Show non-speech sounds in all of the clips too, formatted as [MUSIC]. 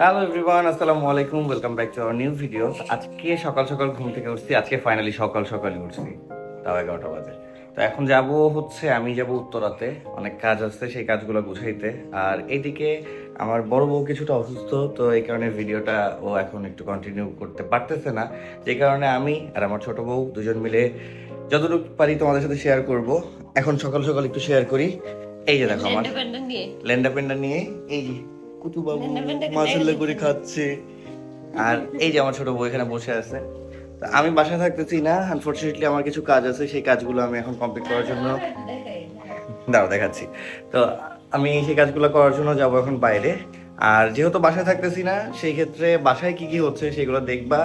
Hello everyone আসসালামু আলাইকুম welcome back to our new video আজকে সকাল সকাল ঘুম থেকে উঠছি আজকে ফাইনালি সকাল সকালই উঠছি তাও এগারোটা বাজে। তো এখন যাব হচ্ছে আমি যাব উত্তরাতে অনেক কাজ আছে সেই কাজগুলো গুছাইতে। আর এইদিকে আমার বড় বউ কিছুটা অসুস্থ তো এই কারণে ভিডিওটা ও এখন একটু কন্টিনিউ করতে পারতেছে না। যে কারণে আমি আর আমার ছোট বউ দুজন মিলে যতটুকু পারি তোমাদের সাথে শেয়ার করব। এখন সকাল সকাল একটু শেয়ার করি। এই যে দেখো আমার লেন্ডা পেন্ডা নিয়ে এই যে কুতু বাবু মাসাল্লা করে খাচ্ছে। আর এই যে আমার ছোট বউ এখানে বসে আছে। তো আমি বাসায় থাকতেছি না আনফরচুনেটলি আমার কিছু কাজ আছে সেই কাজগুলো আমি এখন কমপ্লিট করার জন্য দাঁড়াও দেখাচ্ছি। তো আমি সেই কাজগুলো করার জন্য যাব এখন বাইরে। আর যেহেতু বাসায় থাকতেছি না সেই ক্ষেত্রে বাসায় কি কি হচ্ছে সেগুলো দেখবা।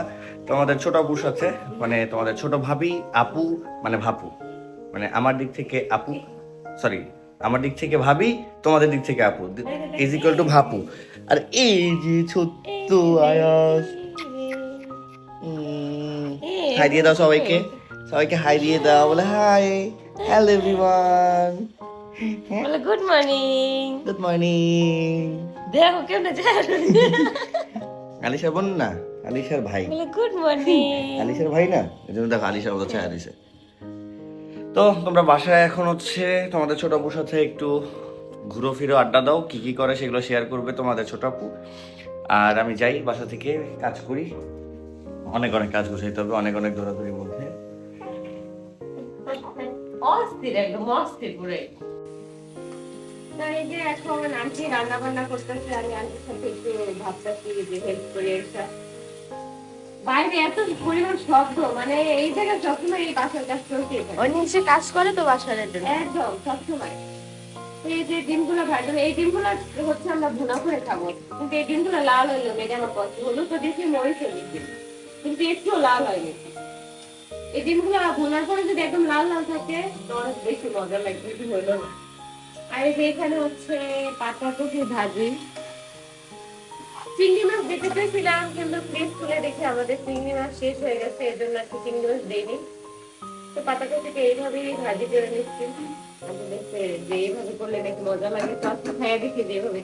তোমাদের ছোট আপুর সাথে মানে তোমাদের ছোট ভাবি আপু মানে ভাপু। মানে আমার দিক থেকে আপু সরি আমার দিক থেকে ভাবি তোমাদের দিক থেকে আপু। ইজ ইকুয়াল টু ভাপু। আর এই যে ছোট্ট আয়াস। হাই দিয়ে দাও সবাইকে। সবাইকে হাই দিয়ে দাও বলে হাই হ্যালো এভরিওয়ান বলে গুড মর্নিং গুড মর্নিং দেখো কেমন আলিশা বোন না? আলিশার ভাই। গুড মর্নিং [LAUGHS] আলিশার ভাই না? এই জন্য দেখো আলিশা বলছে আলিশা তো তোমরা বাসায় এখন হচ্ছে তোমাদের ছোট আপুর সাথে একটু ঘুরো ফিরো আড্ডা দাও কি কি করে সেগুলো শেয়ার করবে তোমাদের ছোট আপু। আর আমি যাই বাসা থেকে কাজ করি। অনেক অনেক কাজ গুছাইতে হবে অনেক অনেক দৌড়াদৌড়ির মধ্যে। অস্থির একদম অস্থির পুরে। এই যে এখন আন্টি রান্না বান্না করতেছে আমি আন্টির সাথে একটু ভাবতেছি যে হেল্প করে এসা বাইরে এত পরিমাণ শব্দ মানে এই জায়গায় সবসময় এই বাসার কাজ এখানে। অন্য সে কাজ করে তো বাসার জন্য একদম সবসময়। এই যে ডিমগুলো ভাজা এই ডিমগুলো হচ্ছে আমরা ভুনা করে খাব। কিন্তু এই ডিমগুলো লাল হইল আমার পছন্দ হলুদ তো দিয়েছি মরিচও দিয়েছি কিন্তু একটুও লাল হয়নি। এই ডিমগুলো ভুনার পরে যদি একদম লাল লাল থাকে তো অনেক বেশি মজা লাগবে না। আর এই যে এখানে হচ্ছে পাতা কপি ভাজি। চিংড়ি মাছ দিতে চেয়েছিলাম কিন্তু ফ্রিজ খুলে দেখি আমাদের চিংড়ি মাছ শেষ হয়ে গেছে এর জন্য একটু চিংড়ি মাছ দেয়নি তো পাতাকপিকে এইভাবেই ভাজি করে নিচ্ছি। করলে মজা লাগে, তো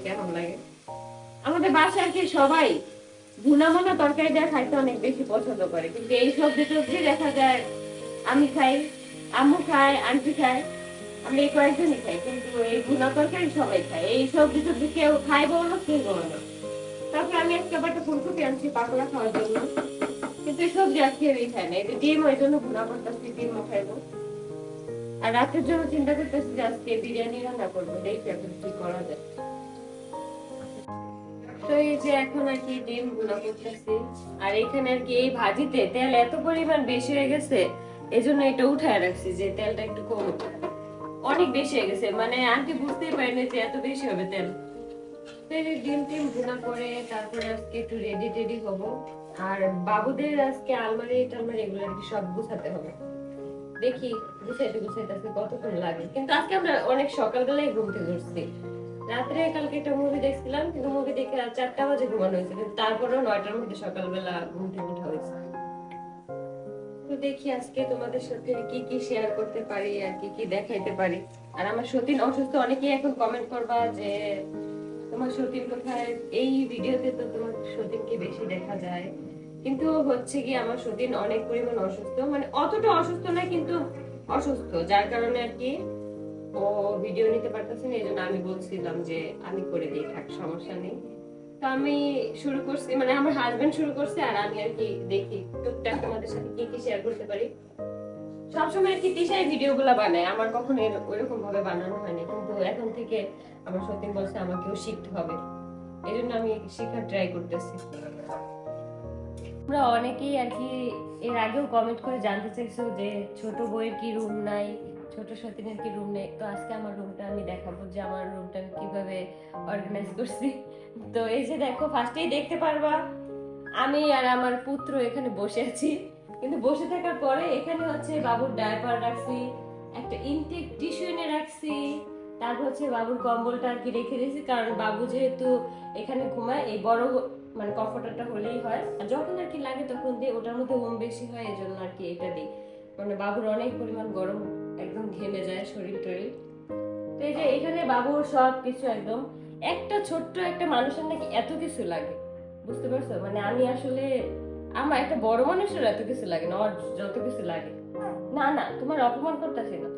কেমন লাগে। আমাদের বাসায় আর কি সবাই ভুনা মোনা তরকারি দেওয়া খাইতে অনেক বেশি পছন্দ করে, কিন্তু এই সবজি টবজি দেখা যায়, আমি খাই, আম্মু খায়, আন্টি খায় আমি এই কয়েকজনই খাই, কিন্তু এই ভুনা তরকারি সবাই খায়। এই সবজি টবজি কেউ খাই বলো কেউ বলো না। আমি আজকে আবার একটা ফুলকপি আনছি, পাকোড়া খাওয়ার জন্য। কিন্তু আজকে এই ডিম, ওই জন্য করতেছি খাইবো। আর রাতের জন্য চিন্তা করতেছি যে আজকে বিরিয়ানি রান্না করব, দেখি এখন কি করা যায়। তো এই যে এখন ডিম করতেছি, আর এখানে এই ভাজিতে তেল এত বেশি হয়ে গেছে এই জন্য এটা উঠায় রাখছি যে তেলটা একটু কম অনেক বেশি হয়ে গেছে মানে আন্টি বুঝতেই পারিনি যে এত বেশি হবে তেল। ডিম টিম ভুনা করে, তারপরে আজকে একটু রেডি টেডি হব। আর বাবুদের আজকে আলমারি, টালমারি এগুলো আর কি সব গুছাতে হবে। দেখি, গুছাইতে গুছাইতে আজকে কতক্ষণ লাগে? কিন্তু আজকে আমরা অনেক সকালবেলায় ঘুম থেকে উঠছি। রাত্রে কালকে একটা মুভি দেখছিলাম, কিন্তু মুভি দেখে চারটা বাজে ঘুমানো হয়েছে, কিন্তু তারপরেও নয়টার মধ্যে সকালবেলা ঘুম থেকে উঠা হয়েছে। তো দেখি আজকে তোমাদের সাথে কি কি শেয়ার করতে পারি আর কি কি দেখাইতে পারি। আর আমার সতীন অসুস্থ, অনেকেই এখন কমেন্ট করবা যে তোমার সতীন কোথায়? এই ভিডিওতে তো তোমার সতীনকে বেশি দেখা যায়। কিন্তু হচ্ছে কি, আমার সতীন অনেক পরিমাণ অসুস্থ। মানে অতটা অসুস্থ না, কিন্তু অসুস্থ। যার কারণে আর কি ও ভিডিও নিতে পারতেছে না এই জন্য আমি বলছিলাম যে আমি করে দিই, থাক, সমস্যা নেই। তো আমি শুরু করছি মানে আমার হাজবেন্ড শুরু করছে, আর আমি আর কি দেখি, টুকটাক তোমাদের সাথে কি কি শেয়ার করতে পারি। সবসময় আর কি তিশাই ভিডিও গুলা বানায়। আমার কখনো ওইরকম ভাবে বানানো হয়নি। কিন্তু এখন থেকে আমার সত্যি বলছে আমাকেও শিখতে হবে। এই জন্য আমি শেখার ট্রাই করতেছি। আমরা অনেকেই আর কি এর আগেও কমেন্ট করে জানতে চাইছো যে ছোট বইয়ের কি রুম নাই, ছোট সতীনের কি রুম নেই? তো আজকে আমার রুমটা আমি দেখাবো যে আমার রুমটা আমি কীভাবে অর্গানাইজ করছি। তো এই যে দেখো ফার্স্টেই দেখতে পারবা, আমি আর আমার পুত্র এখানে বসে আছি। কিন্তু বসে থাকার পরে এখানে হচ্ছে বাবুর ডায়পার রাখছি, একটা ইনটেক টিস্যু এনে রাখছি, তারপর হচ্ছে বাবুর কম্বলটা আর কি রেখে দিয়েছি, কারণ বাবু যেহেতু এখানে ঘুমায়, এই বড় মানে কমফোর্টারটা হলেই হয়। আর যখন আর কি লাগে তখন দিয়ে ওটার মধ্যে ওম বেশি হয় এই জন্য আর কি এটা দিই। মানে বাবুর অনেক পরিমাণ গরম একদম ঘেমে যায় শরীর টরীর। তো এই যে এখানে বাবুর সব কিছু একদম, একটা ছোট্ট একটা মানুষের নাকি এত কিছু লাগে। বুঝতে পারছ? মানে আমি আসলে আমার একটা বড় মানুষের এত কিছু লাগে না ওর যত কিছু লাগে। না না, তোমার অপমান করতেছি না।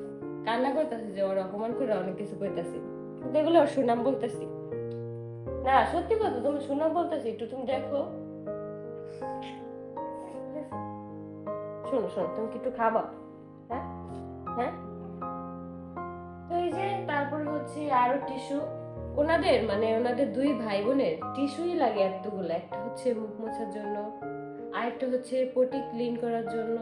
কান্না করতেছি যে ওর অপমান করে অনেক কিছু করতেছি কিন্তু এগুলো ওর সুনাম বলতেছি। না, সত্যি কথা, তোমার সুনাম বলতেছি, একটু তুমি দেখো। শোনো শোনো, তুমি কি একটু খাবা? হ্যাঁ? হ্যাঁ? তো এই যে, তারপর হচ্ছে আরও টিস্যু। ওনাদের মানে ওনাদের দুই ভাই বোনের টিস্যুই লাগে এতগুলো। একটা হচ্ছে মুখ মোছার জন্য আরেকটা হচ্ছে পটি ক্লিন করার জন্য।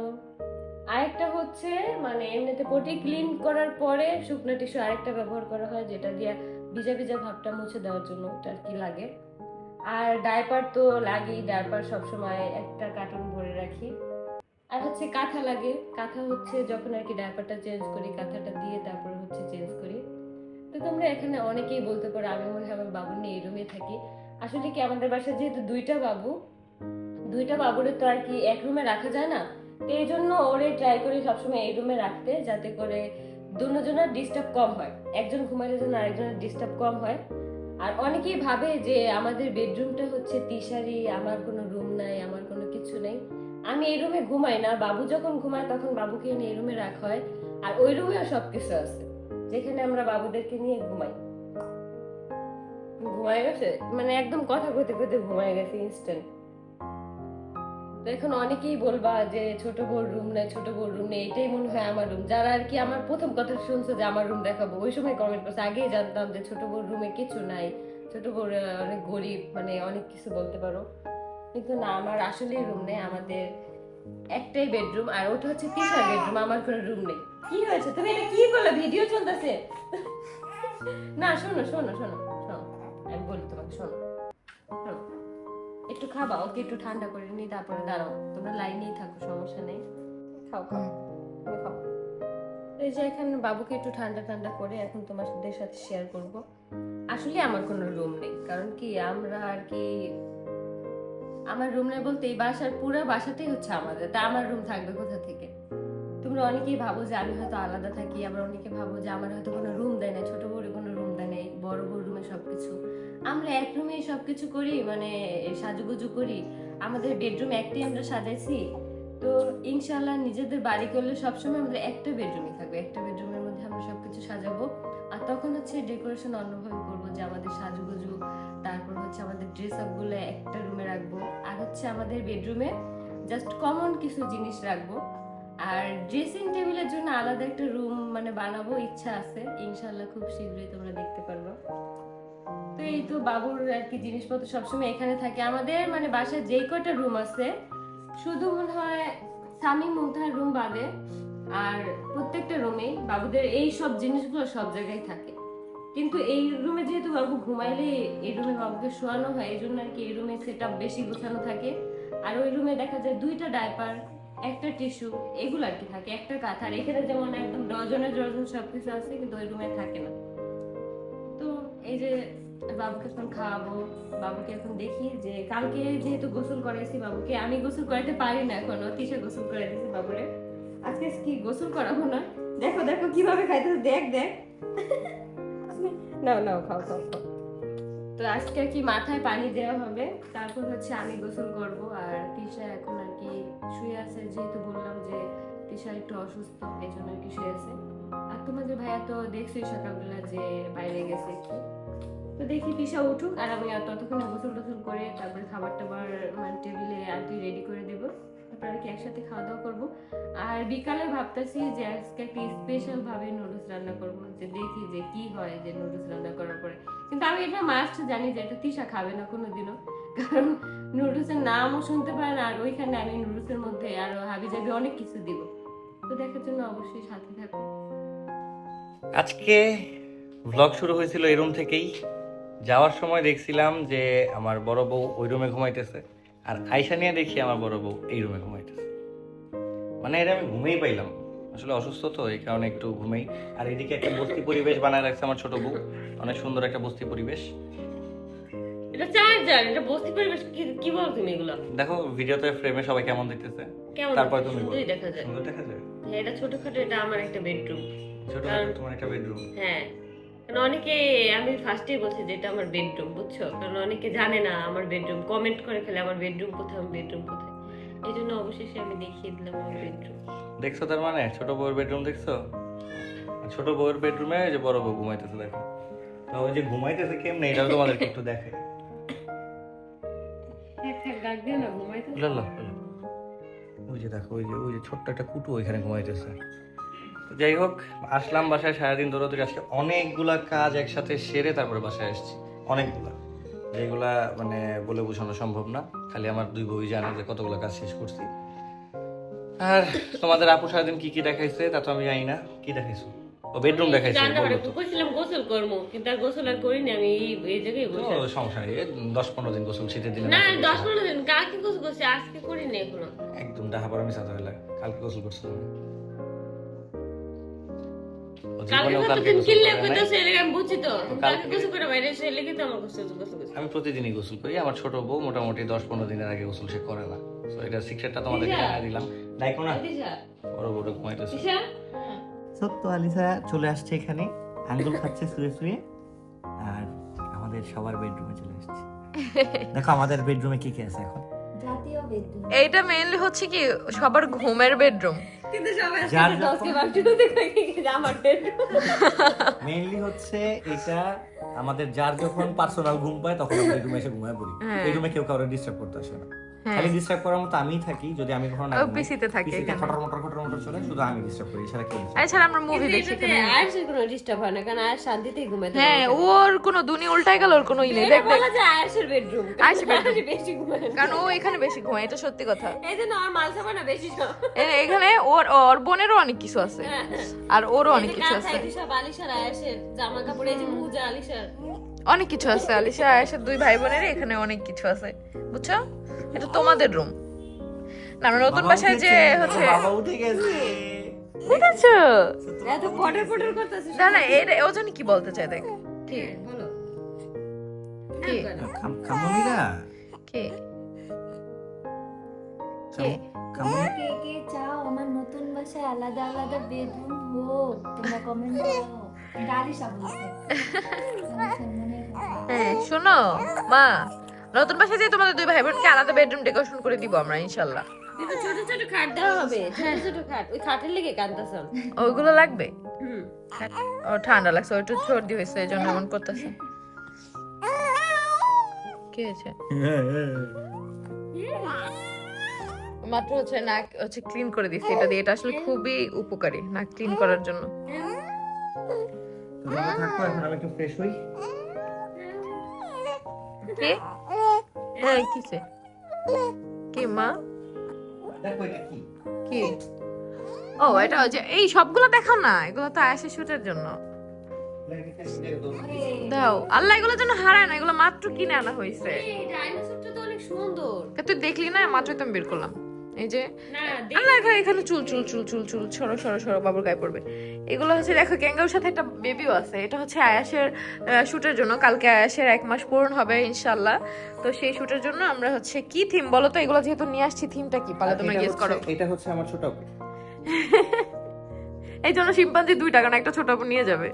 আরেকটা হচ্ছে মানে এমনিতে পটি ক্লিন করার পরে শুকনো টিস্যু আরেকটা ব্যবহার করা হয়, যেটা দিয়ে ভিজা ভিজা ভাবটা মুছে দেওয়ার জন্য ওটা আর কি লাগে। আর ডাইপার তো লাগেই, ডায়পার সবসময় একটা কার্টুন ভরে রাখি। আর হচ্ছে কাঁথা লাগে, কাঁথা হচ্ছে যখন আর কি ডায়পারটা চেঞ্জ করি, কাঁথাটা দিয়ে তারপর হচ্ছে চেঞ্জ করি। তো তোমরা এখানে অনেকেই বলতে পারো, আমি মনে হয় আমার বাবু নিয়ে এই রুমে থাকি। আসলে কি আমাদের বাসায় যেহেতু দুইটা বাবু দুইটা বাবুরে তো আর কি এক রুমে রাখা যায় না। এই জন্য ওরে ট্রাই করি সবসময় এই রুমে রাখতে, যাতে করে দুজনের ডিস্টার্ব কম হয়। একজন ঘুমাইলে যেন আরেকজনের ডিস্টার্ব কম হয়। আর অনেকেই ভাবে যে আমাদের বেডরুমটা হচ্ছে তিসারি আমার কোনো রুম নাই, আমার কোনো কিছু নেই। আমি এই রুমে ঘুমাই না, বাবু যখন ঘুমায় তখন বাবুকে এনে এই রুমে রাখা হয়। আর ওই রুমেও সব কিছু আছে, যেখানে আমরা বাবুদেরকে নিয়ে ঘুমাই। ঘুমায় গেছে? মানে একদম কথা কইতে কইতে ঘুমায় গেছে ইনস্ট্যান্ট এখন অনেকেই বলবা যে ছোট বউর রুম নেই, ছোট বউর রুম নেই, এটাই মনে হয় আমার রুম যারা আর কি আমার প্রথম কথা শুনছো যে আমার রুম দেখাবো, ওই সময় কমেন্ট করছে। আগেই জানতাম যে ছোট বউর রুমে কিছু নাই। ছোট বউর অনেক গরিব মানে অনেক কিছু বলতে পারো। কিন্তু না, আমার আসলেই রুম নেই, আমাদের একটাই বেডরুম আর ওটা হচ্ছে তিনটা বেডরুম আমার কোনো রুম নেই। কি হয়েছে? তুমি এটা কি করলে? ভিডিও চলতেছে। না, শোনো শোনো শোনো শোনো। আমি বলি তোমাকে, শোনো শোনো। একটু খাবা ওকে একটু ঠান্ডা করে নি তারপরে দাঁড়াও। তোমরা লাইনেই থাকো সমস্যা নেই। খাও খাও। খাও। এই যে এখানে বাবুকে একটু ঠান্ডা ঠান্ডা করে এখন তোমাদের সাথে শেয়ার করব। আসলে আমার কোনো রুম নেই কারণ কি আমরা আর কি আমার রুম নেই বলতে এই বাসার পুরো বাসাটাই হচ্ছে আমাদের তা আমার রুম থাকবে কোথা থেকে? তোমরা অনেকেই ভাবো যে আমি হয়তো আলাদা থাকি আবার অনেকে ভাবো যে আমার হয়তো কোনো রুম দেয় না ছোট বড় কোনো রুম দেয় না বড় বড় রুমে সবকিছু। আমরা এক রুমেই সবকিছু করি মানে সাজুগুজু করি। আমাদের বেডরুম একটাই আমরা সাজাইছি। তো ইনশাল্লাহ নিজেদের বাড়ি করলে সবসময় আমরা একটা বেডরুমই থাকবে। একটা বেডরুমের মধ্যে আমরা সবকিছু সাজাবো। আর তখন হচ্ছে ডেকোরেশন অন্যভাবে করব, যে আমাদের সাজুগুজু, তারপর হচ্ছে আমাদের ড্রেস আপগুলো একটা রুমে রাখব। আর হচ্ছে আমাদের বেডরুমে জাস্ট কমন কিছু জিনিস রাখব। আর ড্রেসিং টেবিলের জন্য আলাদা একটা রুম মানে বানাবো, ইচ্ছা আছে। ইনশাল্লাহ খুব শীঘ্রই তোমরা দেখতে পারবে। তো এই তো বাবুর আর কি জিনিসপত্র সবসময় এখানে থাকে। আমাদের মানে বাসায় যেই কটা রুম আছে, শুধু মনে হয় স্বামী মুন্থার রুম বাদে আর প্রত্যেকটা রুমে বাবুদের এই সব জিনিসগুলো সব জায়গায় থাকে। কিন্তু এই রুমে যেহেতু বাবু ঘুমাইলে এই রুমে বাবুকে শোয়ানো হয়, এই জন্য আর কি এই রুমে সেট বেশি গোছানো থাকে। আর ওই রুমে দেখা যায় দুইটা ডাইপার একটা টিস্যু এগুলো আর কি থাকে, একটা কাঁথা এখানে যেমন একদম ডজনে ডজন সবকিছু আছে, কিন্তু ওই রুমে থাকে না। এই যে বাবুকে এখন খাওয়াবো, বাবুকে এখন দেখি যে কালকে যেহেতু গোসল করাইছি বাবুকে, আমি গোসল করাইতে পারি না এখন অতিশা গোসল করে দিয়েছি বাবুরে। আজকে কি গোসল করাবো না? দেখো দেখো কীভাবে খাইতেছে, দেখ দেখ। নাও নাও, খাও খাও তো আজকে কি মাথায় পানি দেওয়া হবে, তারপর হচ্ছে আমি গোসল করব, আর তিশা এখন আর কি শুয়ে আছে, যেহেতু বললাম যে তিশা একটু অসুস্থ, এই জন্য আর কি শুয়ে আছে। তোমাদের ভাইয়া তো দেখছোই সকালবেলা যে বাইরে গেছে একটু তো দেখি তিশা উঠুক আর আমি ততক্ষণে গোসল টোসল করে তারপরে খাবার টাবার মানে টেবিলে কি রেডি করে দেবো। তারপর আর কি একসাথে খাওয়া দাওয়া করব। আর বিকালে ভাবতেছি যে আজকে একটা স্পেশাল ভাবে নুডলস রান্না করব। যে দেখি যে কি হয় যে নুডলস রান্না করার পরে। কিন্তু আমি এটা মাস্ট জানি যে এটা তিশা খাবে না কোনো দিনও কারণ নুডলসের নামও শুনতে পারে না, আর ওইখানে আমি নুডলসের মধ্যে আরও হাবি জাবি অনেক কিছু দিব। তো দেখার জন্য অবশ্যই সাথে থাকো। আজকে ভ্লগ শুরু হয়েছিল এই রুম থেকেই। যাওয়ার সময় দেখছিলাম যে আমার বড় বউ ওই রুমে ঘুমাইতেছে। আর আয়সা নিয়ে দেখি আমার বড় বউ এই রুমে ঘুমাইতেছে। মানে এটা আমি ঘুমেই পাইলাম। আসলে অসুস্থ তো এই কারণে একটু ঘুমেই। আর এদিকে একটা বস্তি পরিবেশ বানায় রাখছে আমার ছোট বউ। অনেক সুন্দর একটা বস্তি পরিবেশ। এটা চার্জার এটা বস্তি পরিবেশ কি- কি বল তুমি এগুলো? দেখো ভিডিওতে ফ্রেমে সবাই কেমন দেখতেছে? তারপরে তুমি দেখা যায়। সুন্দর দেখা যায়? হ্যাঁ এটা ছোটখাটো এটা আমার একটা বেডরুম ছোট তোমার একটা বেডরুম হ্যাঁ কারণ অনেকে আমি ফার্স্টে বলছি যে এটা আমার বেডরুম বুঝছ? কারণ অনেকে জানে না আমার বেডরুম কমেন্ট করে ফেলে আমার বেডরুম কোথায় আমার বেডরুম কোথায়। এই জন্য অবশেষে আমি দেখিয়ে দিলাম আমার বেডরুম দেখছ তার মানে? ছোট বউয়ের বেডরুম দেখছ? ছোট বউয়ের বেডরুমে যে বড় বউ ঘুমাইতেছে দেখো। তো ওই যে ঘুমাইতেছে কেমনে? এটা তোমাদেরকে একটু দেখে লো। ওই যে দেখো ওই যে ওই যে ছোট্ট একটা কুটু ওইখানে ঘুমাইতেছে। যাই হোক আসলাম বাসায় সারাদিন দৌড়াদৌড়ি আজকে অনেকগুলা কাজ একসাথে সেরে তারপরে বাসায় আসছি অনেকগুলা। যেগুলা মানে বলে বোঝানো সম্ভব না খালি আমার দুই বই জানে যে কতগুলো কাজ শেষ করছি। আর তোমাদের আপু সারাদিন কি কি দেখাইছে তা তো আমি জানি না। কি দেখাইছো? ও বেডরুম দেখাইছে কইছিলাম গোসল করব কিন্তু আর গোসল আর করিনি আমি এই জায়গায় বসে ও, সমস্যা নেই এই দশ পনেরো দিন গোসল শীতের দিনে না না করলে দশ হয়। পনেরো দিন কালকে গোসল করছি আজকে করিনি এখনও। একদম ডাহা হইলে কালকে গোসল করছ তুমি? আমি প্রতিদিনই গোসল করি আমার ছোট বউ মোটামুটি দশ পনেরো দিনের আগে গোসল সে করে না। তো এটা সিক্রেটটা তোমাদেরকে দিলাম। দেখো না বড় বড় ঘুমাইতেছে। সত্য আলিসা চলে আসছে এখানে আঙ্গুল খাচ্ছে শুয়ে শুয়ে আর আমাদের সবার বেডরুমে চলে আসছে। দেখো আমাদের বেডরুমে কি কি আছে এখন? জাতীয় বেডরুম। এইটা মেইনলি হচ্ছে কি সবার ঘুমের বেডরুম। কিন্তু সবাই যার দশকে যে আমার বেডরুম মেইনলি হচ্ছে এটা আমাদের যার যখন পার্সোনাল ঘুম পায় তখন আমরা রুমে এসে ঘুমায় পড়ি। এই রুমে কেউ কারও ডিস্টার্ব করতে আসে না। হ্যাঁ। খালি ডিস্টার্ব করার মতো আমিই থাকি যদি আমি কখনো না ও ঘুমাই। PC তে থাকে PC তে এখানে। খটর মটর খটর মটর চলে শুধু আমি ডিস্টার্ব করি এছাড়া কেউ এছাড়া আমরা মুভি দেখি এটাতে এখানে। আয়েশের কোনো ডিস্টার্ব হয় না কারণ আয়েশ শান্তিতেই ঘুমাইতে হ্যাঁ ওর কোনো দুনি উল্টাই গেল ওর কোনো ই নেই দেখ দেখ বলা যায় আয়েশের বেডরুম আয়েশের bedroom। বেশি ঘুমায় কারণ ও এখানে বেশি ঘুমায় এটা সত্যি কথা এই জন্য আমার মাল সাবা না বেশি সব। এ- এখানে ওর ওর বোনেরও অনেক কিছু আছে আর ওরও অনেক কিছু আছে এই যে সব আলিশার আয়েশের জামা কাপড় এই যে মুজা আলিশার অনেক কিছু আছে আলিশা আয়েশার দুই ভাই বোনের এখানে অনেক কিছু আছে বুঝছ এটা তোমাদের রুম না আমরা নতুন বাসায় যে হচ্ছে বাবা উঠে গেছে। বুঝেছ এত পটর পটর করতেছিস না না এটা ও জানি কি বলতে চায় দেখ। কি? বলো। কি? খামুনিরা? কি? খাম- কে? কে চাও? আমার নতুন বাসায় আলাদা আলাদা বেডরুম হোক তোমরা কমেন্ট করো ডালিশা বলছে ডালিশার মনের কথা। হ্যাঁ শোনো মা। নতুন বাসায় যে তোমাদের দুই ভাই বোনকে আলাদা বেডরুম ডেকোরেশন করে দিব আমরা ইনশাল্লাহ। ছোট ছোট খাট দেওয়া হবে। ছোট ছোট খাট। ওই খাটের লেগে কান্দাছাম ওইগুলো লাগবে? ও ঠান্ডা লাগছে ওই একটু সর্দি হয়েছে এই জন্য এমন করতেছে। কি হয়েছে? মাত্র হচ্ছে নাক হচ্ছে ক্লিন করে দিচ্ছি এটা দিয়ে। এটা আসলে খুবই উপকারী নাক ক্লিন করার জন্য। তো ভালো এখন আমি একটু ফ্রেশ হই। কি? হ্যাঁ কিসে? কি মা? কি? ও এটা হচ্ছে যে এই সবগুলো দেখাও না এগুলো তো আয়াসের শুটের জন্য। দাও আল্লাহ এগুলো যেন হারায় না এগুলো মাত্র কিনে আনা হয়েছে। এই তুই দেখলি না? মাত্রই তো আমি বের করলাম। এই যে না আল্লাহ এখানে এখানে চুল চুল চুল চুল চুল সরো সরো সরো বাবুর গায়ে পড়বে। এগুলো হচ্ছে দেখো ক্যাঙ্গারুর সাথে একটা বেবিও আছে। এটা হচ্ছে আয়াসের শুটের জন্য। কালকে আয়াসের এক মাস পূরণ হবে ইনশাল্লাহ তো সেই শুটের জন্য আমরা হচ্ছে কি থিম বলো তো? এগুলো যেহেতু নিয়ে আসছি থিমটা কি? পালে তোমরা গেস করো। এটা হচ্ছে আমার ছোট [LAUGHS] এই জন্য শিম্পাঞ্জি দুই টাকা না একটা ছোট নিয়ে যাবে।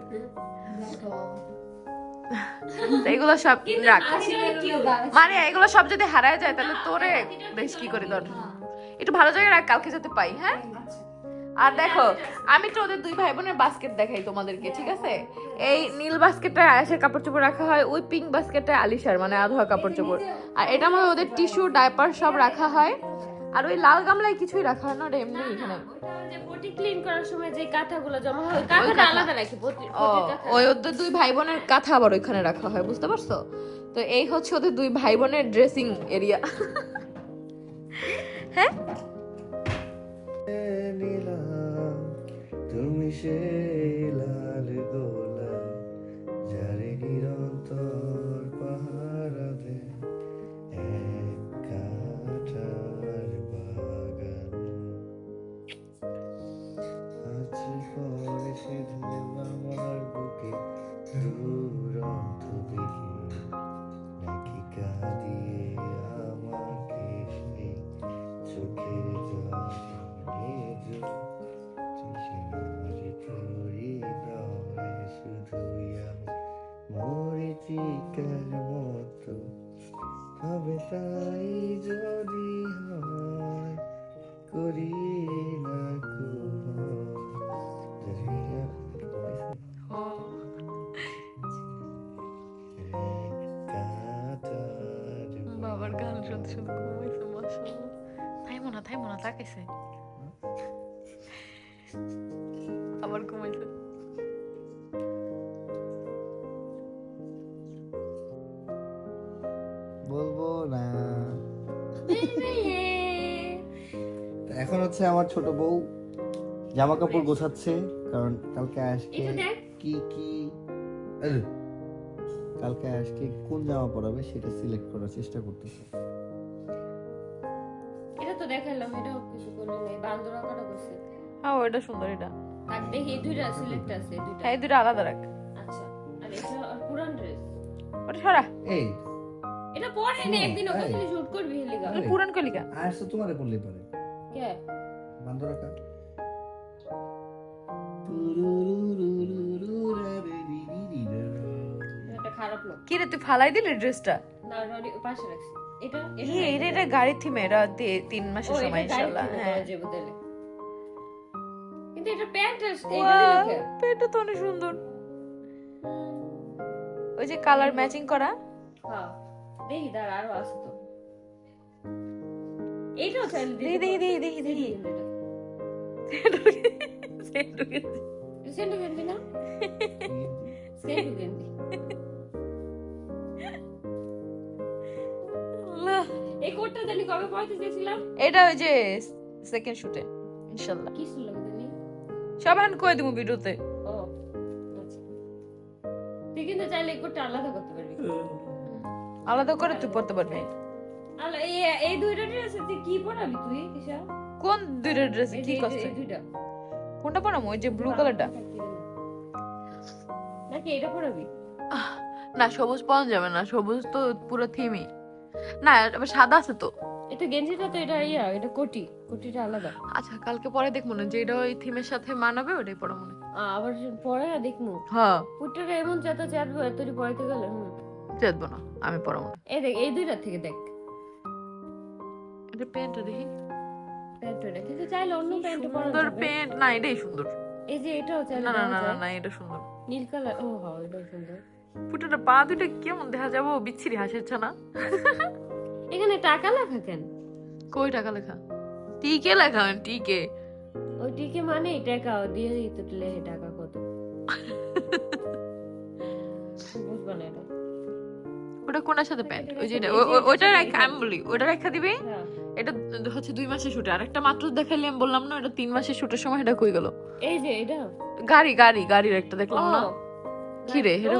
এগুলো সব রাখ। মানে এগুলো সব যদি হারায় যায় তাহলে তোরে বেশ কি করে ধর? একটু ভালো জায়গায় রাখ কালকে যাতে পাই হ্যাঁ? আর দেখো আমি তো ওদের দুই ভাই বোনের বাস্কেট দেখাই তোমাদেরকে ঠিক আছে? এই নীল বাস্কেটটা আয়েসের কাপড় চোপড় রাখা হয় ওই পিঙ্ক বাস্কেটটা আলিশার মানে আধোয়া কাপড় চোপড় আর এটা মধ্যে ওদের টিস্যু ডাইপার সব রাখা হয়। আর ওই লাল গামলায় কিছুই রাখা হয় না ওটা এমনি এখানে। পটি ক্লিন করার সময় যে কাঁথাগুলো জমা হয় কাঁথাটা আলাদা রাখি ও ওই ওদের দুই ভাই বোনের কাঁথা আবার ওইখানে রাখা হয় বুঝতে পারছ? তো এই হচ্ছে ওদের দুই ভাই বোনের ড্রেসিং এরিয়া হ্যাঁ? তুমি সে তাই যদি হয় করি না বাবার গান শুনতে শুনতে ঘুমাইছে মাশাআল্লাহ। থাইমো না থাইমো না, তাকাইছে। হচ্ছে আমার ছোট বউ। জামা কাপড় গোছাচ্ছে কারণ কালকে আজকে কি কি আরে, কালকে আজকে কোন জামা পরাবে সেটা সিলেক্ট করার চেষ্টা করতেছে। এটা তো দেখালাম এটাও কিছু করলে নাই বান্দর আঁকাটা করছে। হ্যাঁ ওইটা সুন্দর এটা। আর দেখি এই দুইটা সিলেক্ট আছে এই দুইটা। হ্যাঁ এই দুটো আলাদা রাখ। আচ্ছা আর এটা আর পুরান ড্রেস ওটা সরা। এই। এটা পরে না একদিন ওকে। শুট করবি আরে। পুরান কলিকা। আর তো তোমারে বললেই পারে। কে? বান্দরাকা। এটা খারাপ লোক। তুই ফালাই দিলি ড্রেসটা? না রনি পাশে রাখছি। এটা এটা থিমে এটা তিন মাসের সময় ইনশাআল্লাহ হ্যাঁ। কিন্তু এটা প্যান্ট Wow, তো অনেক সুন্দর। ওই যে কালার ম্যাচিং করা? হ্যাঁ। দেখি দাঁড় আরও আছে তো। এইটাও চাইলে দেখি দেখি দেখি দেখি দেখি সেন্টু গেঞ্জি। সেন্টু গেঞ্জি না? [LAUGHS] সেন্টু গেঞ্জি এই কোটটা জানি কবে পড়তে চেয়েছিলাম? এটা ওই যে সেকেন্ড শুটে ইনশাআল্লাহ কি ছিল জানি? সব এখন কয়ে দিব ভিডিওতে। ও আচ্ছা। তুই কিন্তু চাইলে এই কোটটা আলাদা করতে পারবি। আলাদা করে তুই পড়তে পারবি। এই এই দুইটা ড্রেস তুই কি পরাবি তুই দিশা কোন দুইটা ড্রেস কি যে- কষ্ট এই দুইটা। কোনটা পরামো ওই যে ব্লু কালারটা নাকি এটা পরাবি না সবুজ পাওয়া যাবে না সবুজ তো পুরো থিমই না আবার সাদা আছে তো। এটা গেঞ্জিটা তো এটা ইয়া এটা কোটি কোটিটা আলাদা। আচ্ছা কালকে পরে দেখব না যেটা ওই থিমের সাথে মানাবে ওটাই পরা মনে হয়। আবার পরে দেখমু হ্যাঁ। পুটটা এমন চাতা চাটবো এতটি পড়াইতে গেলে হুম। না আমি পরাবো না এই দেখ এই দুইটা থেকে দেখ। এটা প্যান্টটা দেখি। প্যান্ট ওইটা কিন্তু চাইলে অন্য প্যান্ট পরা সুন্দর প্যান্ট। না এটাই সুন্দর। এই যে এটাও চাইলে না না না না। এটা সুন্দর। নীল কালার ও হ্যাঁ এটাও সুন্দর। পুটাটা পা দুটো কেমন দেখা যাব? বিচ্ছিরি হাসিচ্ছে না এখানে টাকা লেখা কেন? কই টাকা লেখা? টিকে লেখা টিকে। ওই টিকে মানে টাকা দিয়ে দিত লেহে টাকা কত? বুঝবা না এটা। ওটা কোনার সাথে প্যান্ট? ওই যে এই ও- ও- এই যে ওটা এটা রেখা আমি বলি ওটা রেখা দিবি? হ্যাঁ। এটা হচ্ছে দুই মাসের শুটে। আর একটা মাত্র দেখাইলে আমি বললাম না এটা তিন মাসের শুটের সময় এটা কই গেল? এই যে এটা? গাড়ি গাড়ি গাড়ির একটা দেখলাম না? কি রে, এটা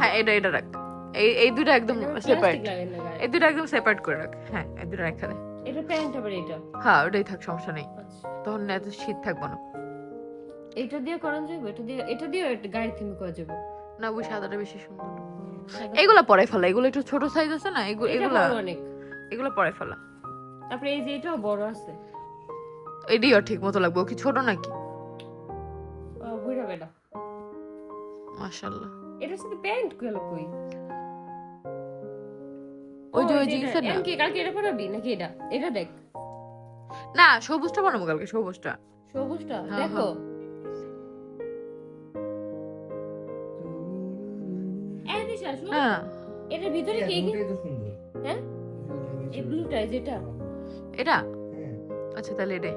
হ্যাঁ এটা এটা রাখ। এই এই দুটো একদম সেপারেট। এই দুটো একদম সেপারেট করে রাখ। হ্যাঁ এই দুটো রেখা দে। এটা প্যান্ট আবার এটা? হ্যাঁ ওটাই থাক সমস্যা নেই। আচ্ছা। তখন এত শীত থাকব না। এটা দিয়ে করান যাবে? এটা দিয়ে এটা দিয়ে গাড়ি থেকে করা যাবে? না ওই সাদাটা বেশি সুন্দর। এগুলা পরে ফেলা এগুলো একটু ছোট সাইজ আছে না? এগুলো এগুলা অনেক। এগুলো পরে ফেলা। তারপরে এই যে এটাও বড় আছে। এডিও ঠিক মতো লাগবে ও কি ছোট নাকি? বুড়া বেটা। মাশাআল্লাহ। এটার সাথে প্যান্ট গেল কই? ওই যে ওই এটা- জিন্সের না? কি কালকে এটা পরাবি নাকি এটা? এটা দেখ। না সবুজটা কালকে সবুজটা। সবুজটা হ্যাঁ, দেখো। শোন। হ্যাঁ। এটার ভিতরে কি কি হ্যাঁ এই ব্লুটা যেটা। এটা? হ্যাঁ। আচ্ছা তাহলে এটাই।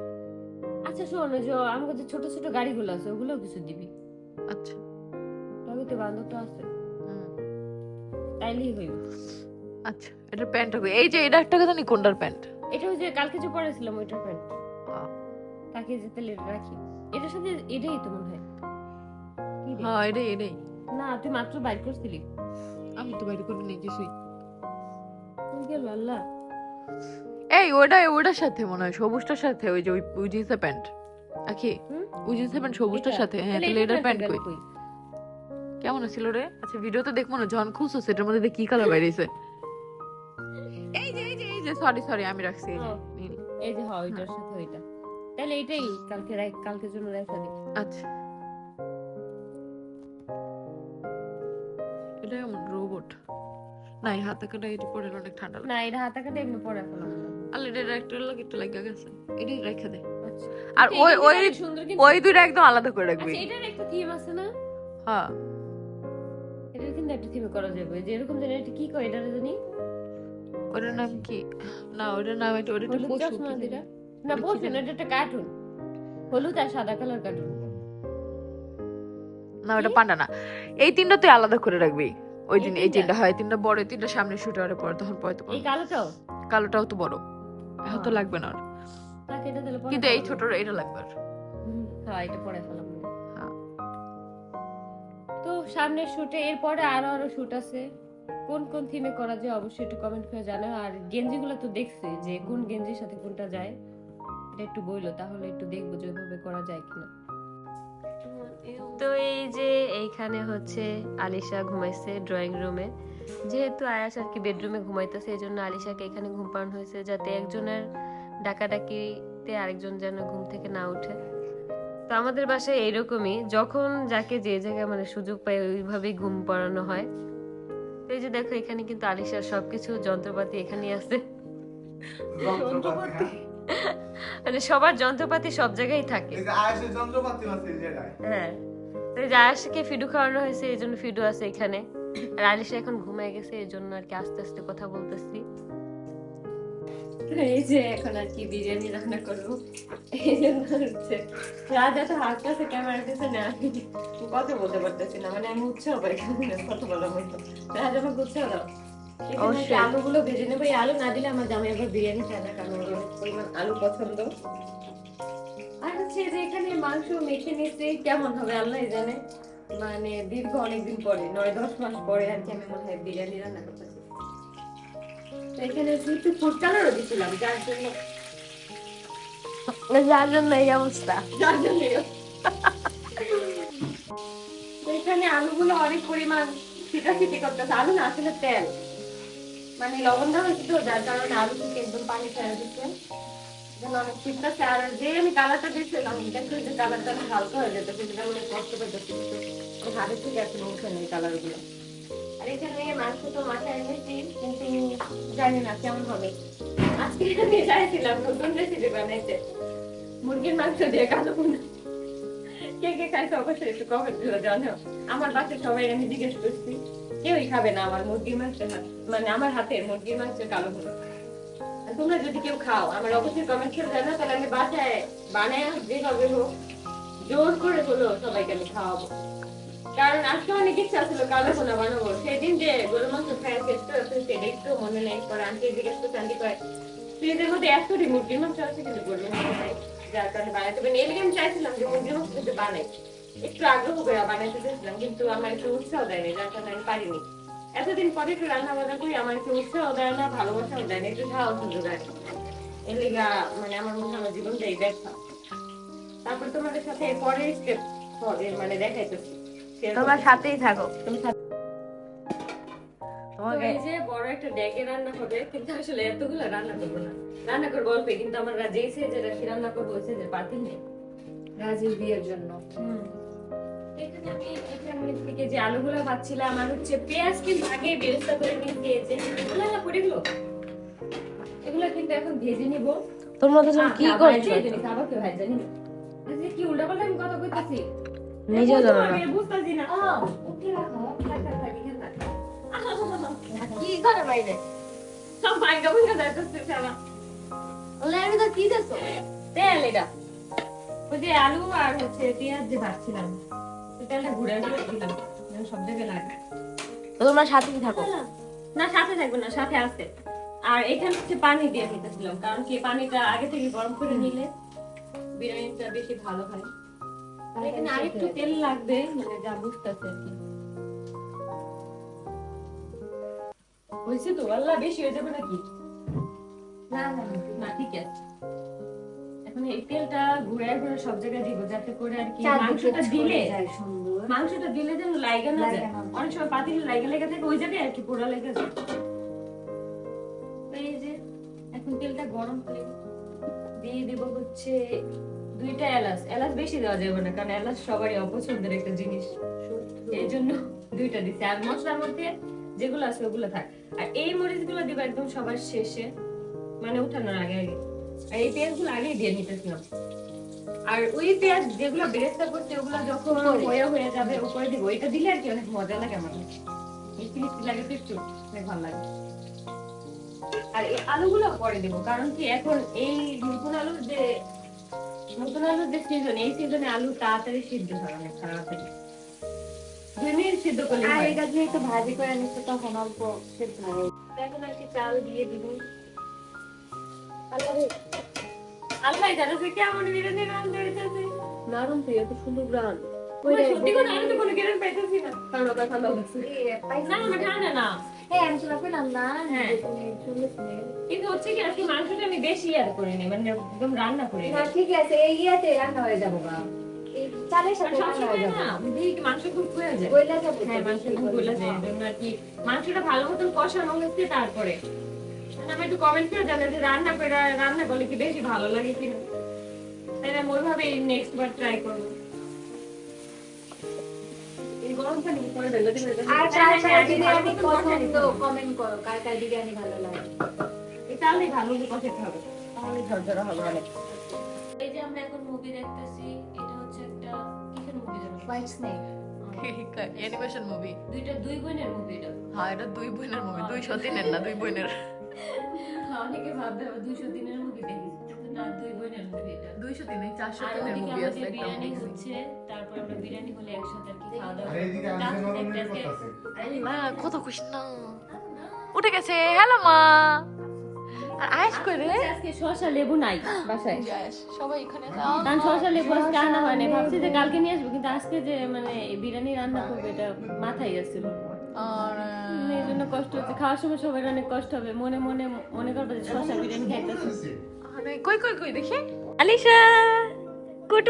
আচ্ছা শোন যে আমার কাছে ছোট ছোট গাড়িগুলো আছে ওগুলোও কিছু দিবি। আচ্ছা। তবে তো বান্ধবটা আছে। হুম, তাইলেই হইবে। আচ্ছা এটা প্যান্টটা কই? এই যে এটা একটা জানি কোনটার প্যান্ট? এটা ওই যে কালকে যে পরেছিলাম ওইটার প্যান্ট। তাকে যে তাহলে রাখি। এটার সাথে এটাই তো মনে হয়? হ্যাঁ এটাই এটাই। না তুই মাত্র বাইর করছিলি। আমি তো বাইরে করে নেই কিছুই। গেল আল্লাহ এই ওটা ওটার সাথে মনে হয় সবুজটার সাথে ওই যে ওই জিন্সের প্যান্ট। আখি? ওই জিন্সের প্যান্ট সবুজটার সাথে হ্যাঁ তাহলে এটার প্যান্ট কই? কেমন ছিল রে? আচ্ছা ভিডিওতে দেখব না যখন খুলছো সেটার মধ্যে কি কালার বাইরেছে এই যে এই যে এই যে সরি সরি আমি রাখছি এই যে। নীল। এই যে হয় ওইটার সাথে ওইটা। তাহলে এটাই কালকে কালকের জন্য রেখা দিই। আচ্ছা। এটা কেমন রোবট না এই হাতে কাটা এটি পরে অনেক ঠান্ডা লাগে। না এটা হাতা কাটে এমনি পরে আলে এটা একটু লাগে একটু লাগে গেছে। রেখে দে। আচ্ছা। আর ওই ওই ওই দুইটা একদম আলাদা করে রাখবি। আচ্ছা এটার একটা থিম আছে না? হ্যাঁ। এটার কিন্তু একটা থিমে করা যাবে। যে এরকম এটা কি কয় জানি ওটার নাম কি? না ওটার নাম এটা ওটা একটা পশু? না পশু না এটা একটা কার্টুন হলুদ আর সাদা কালার কার্টুন না ওটা পান্ডা না। এই তিনটা তুই আলাদা করে রাখবি। ওই দিন এই তিনটা? হয় তিনটা বড় তিনটা সামনে শুটারে পর তখন পরে তো এই কালোটাও? কালোটাও তো বড়। এখন তো লাগবে না আর। কিন্তু এই ছোট এটা লাগবে আর। হ্যাঁ এটা পরে ফেলাম। হ্যাঁ। তো সামনের শুটে এরপরে আরও আরও শুট আছে। কোন কোন থিমে করা যায় অবশ্যই একটু কমেন্ট করে জানাও। আর গেঞ্জিগুলো তো দেখছি যে কোন গেঞ্জির সাথে কোনটা যায় এটা একটু বইলো তাহলে একটু দেখব যে ওইভাবে করা যায় কিনা। তো এই যে এইখানে হচ্ছে আলিশা ঘুমাইছে ড্রয়িং রুমে যেহেতু আয়াস আর কি বেডরুমে ঘুমাইতেছে এই জন্য আলিশাকে এখানে ঘুম পাড়ানো হয়েছে যাতে একজনের ডাকাডাকিতে আরেকজন যেন ঘুম থেকে না উঠে। তো আমাদের বাসায় এইরকমই যখন যাকে যে জায়গায় মানে সুযোগ পায় ওইভাবেই ঘুম পাড়ানো হয়। তো এই যে দেখো এখানে কিন্তু আলিশার সবকিছু যন্ত্রপাতি এখানেই আছে। মানে সবার যন্ত্রপাতি সব জায়গায় থাকে। হ্যাঁ। যে আয়াসকে ফিডু খাওয়ানো হয়েছে এই জন্য ফিডু আছে এখানে। আর আলিশা এখন ঘুমায় গেছে এই জন্য আর কি আস্তে আস্তে কথা বলতেছি। এই যে এখন আর কি বিরিয়ানি রান্না করব। এই জন্য হচ্ছে রাজা তো হাসতেছে ক্যামেরার পিছনে আমি কথা বলতে পারতেছি না মানে আমি উৎসাহ পাই কথা বলার মতো। রাজা আমাকে উৎসাহ দাও। আলুগুলো ভেজে নেব। এই আলু না দিলে আমার জামাই আবার বিরিয়ানি খায় না কারণ পরিমাণ আলু পছন্দ। আর হচ্ছে যে এখানে মাংস মেখে নিচ্ছে কেমন হবে আল্লাহ জানে। মানে দীর্ঘ অনেকদিন পরে নয় দশ মাস পরে আর কি আমি মনে হয় বিরিয়ানি রান্না করতেছি। তো এখানে একটু ফুড কালারও দিছিলাম যার জন্য যার জন্য এই অবস্থা। যার জন্য তো এখানে আলুগুলো অনেক পরিমাণ ফিটা ফিটি করতেছে। আলু না আসলে তেল। মানে লবণ দেওয়া যার কারণে আলু থেকে একদম পানি ছেড়ে দিচ্ছে মাথায় এনেছি, কিন্তু জানি কেমন হবে। আজকে চাইছিলাম নতুন মুরগির মাংস দিয়ে কালো কে কে খাইছে অবশ্যই একটু কমেন্ট করে জানাও। আমার বাসায় সবাই আমি জিজ্ঞেস করছি। কেউই খাবে না আমার মুরগির হাত মানে আমার হাতের মুরগির মাংসের কালো আর তোমরা যদি কেউ খাও, আমার অবশ্যই কমেন্ট করে জানাও, তাহলে আমি বাসায় বানায় যেভাবে হোক। জোর করে হলো সবাইকে আমি খাওয়াবো। কারণ আজকে অনেক ইচ্ছা ছিল কালো ভুনা বানাবো। সেদিন যে গরু মাংস খায় চেষ্টা আছে সেটা একটু মনে নেই। পরে আন্টি জিজ্ঞেস করছে, আন্টি কয়, ফ্রিজের মধ্যে একশোটি মুরগির মাংস আছে কিন্তু গরুর মাংস যার কারণে বানাতে পারি এর আমি চাইছিলাম যে মুরগির মাংস বানাই। একটু আগ্রহ করে বানাইতে চেয়েছিলাম কিন্তু আমার একটু উৎসাহ দেয়নি যার কারণে আমি পারিনি। এতদিন পরে একটু রান্না বান্না করি আমার একটু উৎসাহ দেয় না ভালোবাসাও দেয় না একটু সাহস না। এর লিগা মানে আমার মনে হয় আমার জীবনটাই ব্যর্থ। তারপর তোমাদের সাথে পরের স্টেপ হবে মানে দেখাইতেছি। তোমার সাথেই থাকো। তুমি তোমাকে এই যে বড় একটা ডেকে রান্না হবে কিন্তু আসলে এতগুলো রান্না করব না। রান্না করব অল্প কিন্তু আমার যেই সেজে রাখি রান্না করব ওই সেজের পাতিল নেই। রাজীব বিয়ের জন্য। এখানে আমি এখানে থেকে যে আলুগুলো পাচ্ছিলাম আর হচ্ছে পেঁয়াজ কিন্তু আগে বেরেস্তা করে নিয়ে দিয়েছে না না পড়ে গেলো এগুলো কিন্তু এখন ভেজে নিব। তোমরা দুজন কি করছ? খাবার কে ভাই জানি না এই যে কি আমি কথা কইতাছি? নিজেও জানো না। বুঝতাছি না। উঠে রাখো থাক থাক থাক এখানে থাক কি করে বাইরে? সব ভাঙ্গা ভাঙ্গা যাইতেছে সারা ওলে আমি তো কি দেছো তেল এটা। ওই যে আলু আর হচ্ছে পেঁয়াজ যে ভাজছিলাম। তোমরা সাথেই থাকো। না সাথে থাকবে না সাথে আছে। আর এখানে হচ্ছে পানি দিয়ে নিতেছিলাম কারণ কি পানিটা আগে থেকে গরম করে নিলে বিরিয়ানিটা বেশি ভালো হয়। আর এখানে আরেকটু তেল লাগবে মানে যা বুঝতেছে আর কি। হয়েছে তো আল্লাহ বেশি হয়ে যাবে নাকি? না না। না ঠিক আছে। এখন তেলটা ঘুরে ঘুরে সব জায়গায় দিব যাতে করে আর কি মাংসটা দিলে সুন্দর। মাংসটা দিলে যেন লাইগা না যায়। অনেক সময় পাতিলে লাইগা লেগে থাকে ওই জায়গায় আর কি পোড়া লেগে যায়। এই যে এখন তেলটা গরম দিয়ে দিব হচ্ছে দুইটা এলাচ। এলাচ বেশি দেওয়া যাবে না কারণ এলাচ সবারই অপছন্দের একটা জিনিস। এই জন্য দুইটা দিচ্ছি আর মশলার মধ্যে যেগুলো আছে ওগুলো থাক। আর এই মরিচগুলো দিবা একদম সবার শেষে মানে উঠানোর আগে আগে। আর এই পেঁয়াজগুলো আগেই দিয়ে নিতেছিলাম আর ওই পেঁয়াজ যেগুলো বেরেস্তা করছে ওগুলো যখন হয়ে হয়ে যাবে উপরে দিব। ওইটা দিলে আর কি অনেক মজা লাগে আমার। মিষ্টি মিষ্টি লাগে তো একটু অনেক ভালো লাগে। আর এই আলুগুলো পরে দেবো কারণ কি এখন এই নতুন আলুর যে নতুন আলুর যে সিজন এই সিজনে আলু তাড়াতাড়ি সিদ্ধ হয় অনেক তাড়াতাড়ি। দুই মিনিট সিদ্ধ করলে আর এটা দিয়ে একটু ভাজি করে নিচ্ছে তখন অল্প সেদ্ধ হয়ে। এখন আর কি চাল দিয়ে দিব। আল্লাহ জানে যে কেমন বিরিয়ানি রান্না হইতেছে নরম তো এত সুন্দর গ্রান সত্যি কথা আমি তো কোনো গ্রান পাইতেছি না। কারণ ওটা ঠান্ডা লাগছে না না ঠান্ডা না। হ্যাঁ আমি শোনা পেলাম না। হ্যাঁ। যে তুমি শুনলে শুনে। কিন্তু হচ্ছে কি আজকে মাংসটা আমি বেশি ইয়ার করে নি মানে একদম রান্না করে না ঠিক আছে এই ইয়াতে রান্না হয়ে যাব গা। চালের সাথে রান্না হয়ে যাব। না দেখি কি মাংস খুব হয়ে যায়। বইলা যাব হ্যাঁ মাংস খুব গলে যায় আর কি। মাংসটা ভালো মতন কষানো হচ্ছে তারপরে। আমি একটু কমেন্ট করে জানাই যে রান্না করে রান্না করলে কি বেশি ভালো লাগে কিনা? তাই আমি ওইভাবে নেক্সট বার ট্রাই করব। ঢেলে দিলে এটা- আর হ্যাঁ, কার হ্যাঁ, কার হ্যাঁ, বিরিয়ানি ভালো মতন কষাই পছন্দ কমেন্ট করো কার কার বিরিয়ানি ভালো লাগে। এই চালই ভালো করে হবে। তাহলে ঝরঝরা হবে অনেক। এই যে আমরা এখন মুভি দেখতেছি এটা হচ্ছে একটা কিসের মুভি জানো হোয়াইট স্নেক অ্যানিমেশন মুভি দুইটা দুই বোনের মুভি এটা। হ্যাঁ এটা দুই বোনের মুভি দুই সতীনের না দুই বোনের। অনেকে ভাববে আবার দুইশো দিনের মুভি কিন্তু না দুই বোনের মুভি এটা। দুইশো তিন চারশো আর ওদিকে মুভি আছে আমাদের বিরিয়ানি হচ্ছে তারপর আমরা বিরিয়ানি হলে একসাথে আর কি খাওয়া দাওয়া মা কত খুশি না। উঠে গেছে হ্যালো মা। আর আয়েশ করে আজকে শসা লেবু নাই বাসায়। সবাই এখানে কারণ শসা লেবু আজকে আনা হয় না ভাবছি যে কালকে নিয়ে আসব কিন্তু আজকে যে মানে বিরিয়ানি রান্না করবে এটা মাথায় আসছিল। আর জন্য কষ্ট হচ্ছে। খাওয়ার সময় সবাই অনেক কষ্ট হবে। মনে মনে মনে করবে যে শসা বিরিয়ানি খাইতেছে। কই কই কই দেখি। আলিশা গুড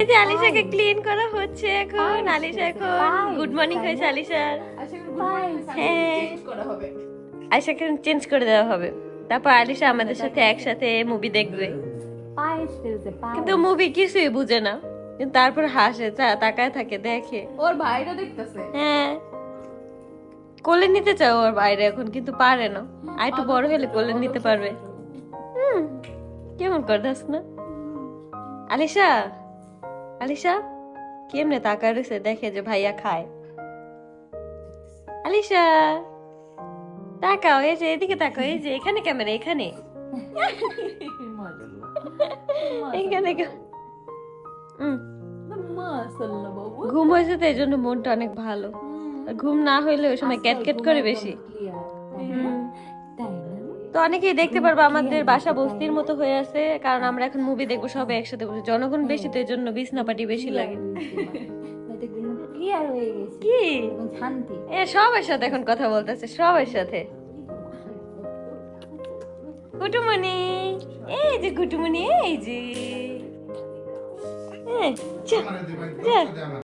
এই যে আলিশাকে ক্লিন করা হচ্ছে এখন। আলিশা এখন গুড মর্নিং হয়েছে আলিশার হ্যাঁ। করা হবে। আলিশাকে চেঞ্জ করে দেওয়া হবে। তারপর আলিশা আমাদের সাথে একসাথে মুভি দেখবে। কিন্তু মুভি কিছুই বুঝে না। তারপর হাসে তাকায় থাকে দেখে। ওর ভাইরা দেখতেছে? হ্যাঁ। কোলে নিতে চাও ওর বাইরে এখন কিন্তু পারে না। আর একটু বড় হলে কোলে নিতে পারবে। হুম কেমন করদাস না? আলিশা আলিশা কেমনে তাকায় রয়েছে দেখে যে ভাইয়া খায়। আলিশা তাকাও এই যে এদিকে তাকাও এই যে এখানে ক্যামেরা এখানে। [LAUGHS] এখানে ঘুম হয়েছে তো এই জন্য মনটা অনেক ভালো। ঘুম না হইলে ওই সময় ক্যাটক্যাট করে বেশি। তো অনেকেই দেখতে পারব আমাদের বাসা বস্তির মতো হয়ে আছে কারণ আমরা এখন মুভি দেখব সবাই একসাথে বসে। জনগণ বেশি তো এই জন্য বিছনাপাটি বেশি লাগে। কি? এ সবার সাথে এখন কথা বলতেছে সবার সাথে। গুটুমনি এই যে গুটুমনি এই যে। হ্যাঁ, যা, আমার দিবেন যা। আমার